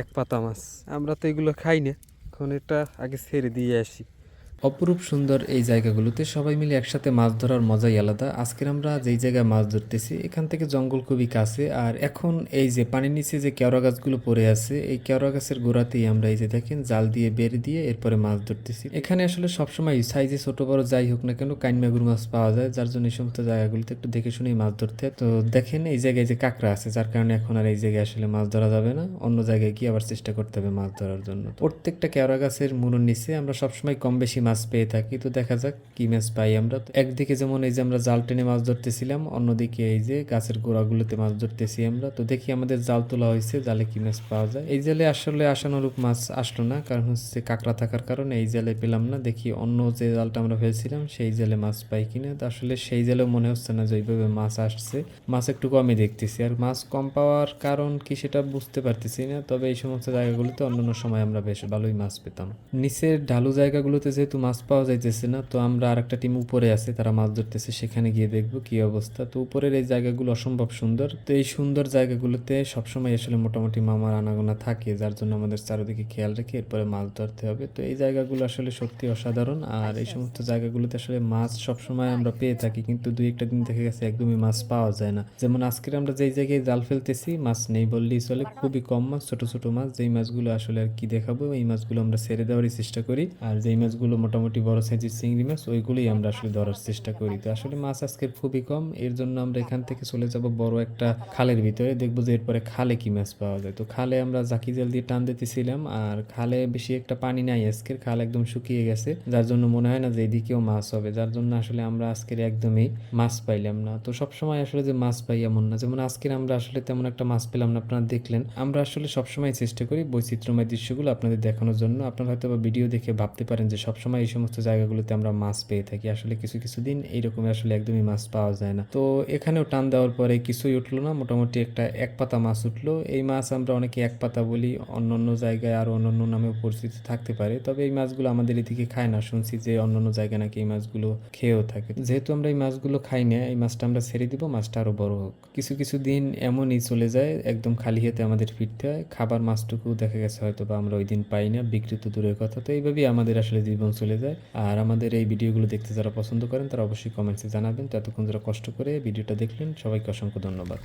এক পাতা মাছ। আমরা তো এগুলো খাই না। এখন এটা আগে ছেড়ে দিয়ে আসি। অপরূপ সুন্দর এই জায়গাগুলোতে সবাই মিলে একসাথে মাছ ধরার মজাই আলাদা। আজকের আমরা যেই জায়গায় মাছ ধরতেছি, এখান থেকে জঙ্গল খুবই কাছে। আর এখন এই যে পানির নিচে যে কেওড়া গাছগুলো পড়ে আছে, এই কেওড়া গাছের গোড়াতেই আমরা এই যে দেখেন জাল দিয়ে বের দিয়ে এরপরে মাছ ধরতেছি। এখানে আসলে সবসময় সাইজে ছোট বড় যাই হোক না কেন কাইনমাগুর মাছ পাওয়া যায়, যার জন্য এই সমস্ত জায়গাগুলোতে একটু দেখে শুনেই মাছ ধরতে তো দেখেন এই জায়গায় যে কাঁকড়া আছে, যার কারণে এখন আর এই জায়গায় আসলে মাছ ধরা যাবে না, অন্য জায়গায় গিয়ে আবার চেষ্টা করতে হবে মাছ ধরার জন্য। প্রত্যেকটা কেওড়া গাছের মুড়োর নিচে আমরা সবসময় কম বেশি মাছ পেয়ে থাকি, তো দেখা যাক কি মাছ পাই আমরা। তো একদিকে যেমন এই যে আমরা জাল টেনে মাছ ধরতেছিলাম, অন্যদিকে এই যে গাছের গোড়াগুলোতে মাছ ধরতেছি আমরা। তো দেখি আমাদের জাল তোলা হয়েছে, জালে কি মাছ পাওয়া যায়। এই জালে আসলে আশানুরূপ মাছ আসলো না, কারণ হচ্ছে কাঁকড়া থাকার কারণে এই জালে পেলাম না। দেখি অন্য যে জালটা আমরা ফেলছিলাম, সেই জালে মাছ পাই কিনা। তো আসলে সেই জালেও মনে হচ্ছে না যে ওইভাবে মাছ আসছে। মাছ একটু কমই দেখতেছি, আর মাছ কম পাওয়ার কারণ কি সেটা বুঝতে পারতেছি না। তবে এই সমস্ত জায়গাগুলোতে অন্যান্য সময় আমরা বেশ ভালোই মাছ পেতাম। নিচের ঢালু জায়গাগুলোতে যেহেতু মাছ পাওয়া যাইতেছে না তো আমরা আরেকটা টিম উপরে আছে তারা মাছ ধরতেছে সেখানে গিয়ে দেখব কি অবস্থা। তো উপরের এই জায়গাগুলো অসম্ভব সুন্দর। তো এই সুন্দর জায়গাগুলোতে সবসময় আসলে মোটামুটি মামার আনাগোনা থাকে যার জন্য আমাদের চারিদিকে খেয়াল রেখে এরপরে মাছ ধরতে হবে। তো এই জায়গাগুলো আসলে সত্যি অসাধারণ আর এই সমস্ত জায়গাগুলোতে আসলে মাছ সবসময় আমরা পেয়ে থাকি কিন্তু দুই একটা দিন থেকে গেছে একদমই মাছ পাওয়া যায় না। যেমন আজকের আমরা যেই জায়গায় জাল ফেলতেছি মাছ নেই বললেই চলে খুবই কম মাছ ছোট ছোট মাছ। যেই মাছগুলো আসলে আর কি দেখাবো এই মাছগুলো আমরা ছেড়ে দেওয়ারই চেষ্টা করি আর যেই মাছগুলো মোটামুটি বড় সাইজের চিংড়ি মাছ, ওইগুলোই আমরা আসলে ধরার চেষ্টা করি। তো আসলে মাছ আজকের খুবই কম, এর জন্য আমরা এখান থেকে চলে যাব বড় একটা খালের ভিতরে, দেখব যে এরপরে খালে কি মাছ পাওয়া যায়। তো খালে আমরা জাকি জাল দিয়ে টান দিতেছিলাম, আর খালে বেশি একটা পানি নাই আজকের, খাল একদম শুকিয়ে গেছে। যার জন্য মনে হয় না যে এদিকেও মাছ হবে, যার জন্য আসলে আমরা আজকের একদমই মাছ পাইলাম না। তো সব সময় আসলে যে মাছ পাই এমন না, যেমন আজকের আমরা আসলে তেমন একটা মাছ পেলাম না, আপনারা দেখলেন। আমরা আসলে সবসময় চেষ্টা করি বৈচিত্র্যময় দৃশ্যগুলো আপনাদের দেখানোর জন্য। আপনারা হয়তো ভিডিও দেখে ভাবতে পারেন যে সবসময় এই সমস্ত জায়গাগুলোতে আমরা মাছ পেয়ে থাকি। আসলে কিছু কিছু দিন এইরকম আসলে একদমই মাছ পাওয়া যায় না। তো এখানেও টান দেওয়ার পরে কিছুই উঠল না। মোটামুটি একটা এক পাতা মাছ উঠল। এই মাছ আমরা অনেকে এক পাতা বলি, অন্য অন্য জায়গায় আর অন্য অন্য নামেও পরিচিত থাকতে পারে। তবে এই মাছগুলো আমাদের এদিকে খায় না। শুনছি যে অন্য অন্য জায়গায় নাকি এই মাছগুলো খেয়েও থাকে। যেহেতু আমরা এই মাছগুলো খাই না, এই মাছটা আমরা ছেড়ে দিব, মাছটা আরও বড় হোক। কিছু কিছু দিন এমনই চলে যায়, একদম খালি হাতে আমাদের ফিরতে হয়। খাবার মাছটুকু দেখা গেছে হয়তো বা আমরা ওই দিন পাই না, বিক্রি তো দূরের কথা। তো এইভাবেই আমাদের আসলে জীবন চলে যায়। আর আমাদের এই ভিডিওগুলো দেখতে যারা পছন্দ করেন, তারা অবশ্যই কমেন্টসে জানাবেন। তো এতক্ষণ যারা কষ্ট করে ভিডিওটা দেখলেন, সবাইকে অসংখ্য ধন্যবাদ।